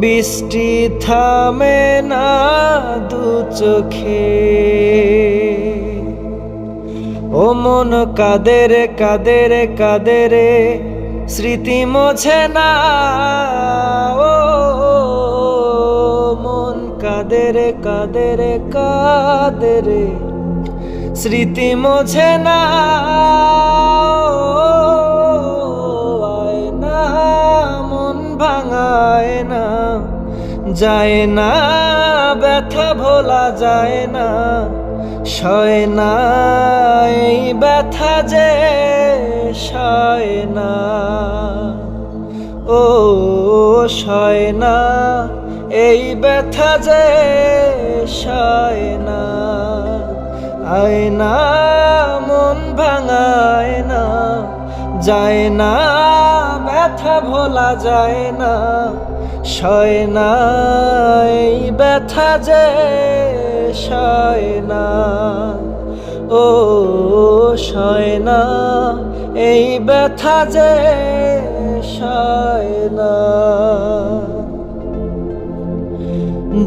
বৃষ্টি থামে না দু চোখে। ও মন কাদের কাদের কাদের, স্মৃতি মোছে না। ও মন কাদের কাদের কাদের, স্মৃতি মোছে না। ভাঙায় না, যায় না, ব্যথা ভোলা যায় না, সয় না, এই ব্যথা যে সয় না। ও, সয় না, এই ব্যথা যে সয় না। আয় না মন ভাঙায় না, যায় না ব্যথা ভোলা যায় না, সয় না, এই ব্যথা যে সয় না। ও সয় না, এই ব্যথা যে সয় না।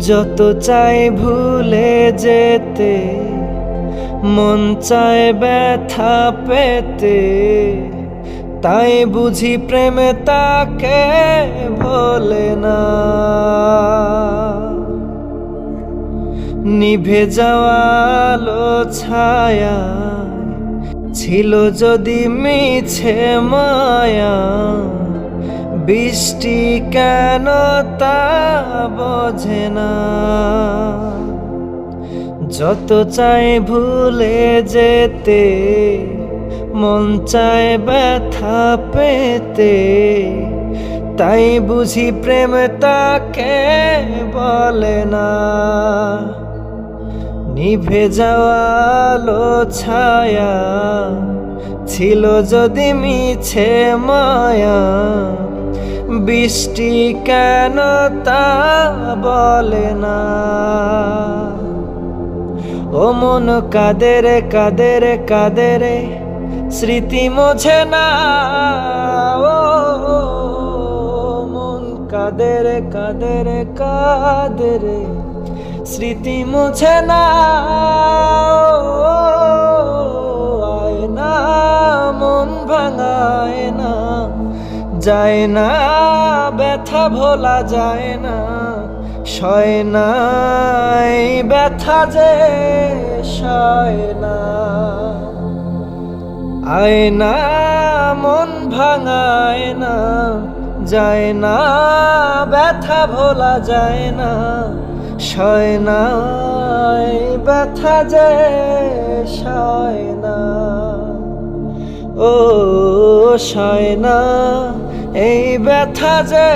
যত চাই ভুলে যেতে, মন চায় ব্যথা পেতে তাই বুঝি প্রেমে তাকে ভোলে না। নিভে যাওয়ালো ছায়া ছিল যদি মিছে মায়া, বৃষ্টি কেন তা বোঝে না। যত চাই ভুলে যেতে মন চায় ব্যথা পেতে, তাই বুঝি প্রেম তাকে বলে না। নিভে যাওয়ালো ছায়া ছিল যদি মিছে মায়া, বৃষ্টি কেন তা বলে না। ও মন কাদের কাদের কাদের স্মৃতি মোছে না। ও, মন কাদের কাদের কাদের স্মৃতি মোছে না। আয় না, মন ভাঙায় না। যায় না, ব্যথা ভোলা যায় না। সয় না ব্যথা যে, সয় না। আয় না মন ভাঙায় না, যায় না, ব্যথা ভোলা যায় না, সয় না ব্যথা যে সয় না। ও সয় না, এই ব্যথা যে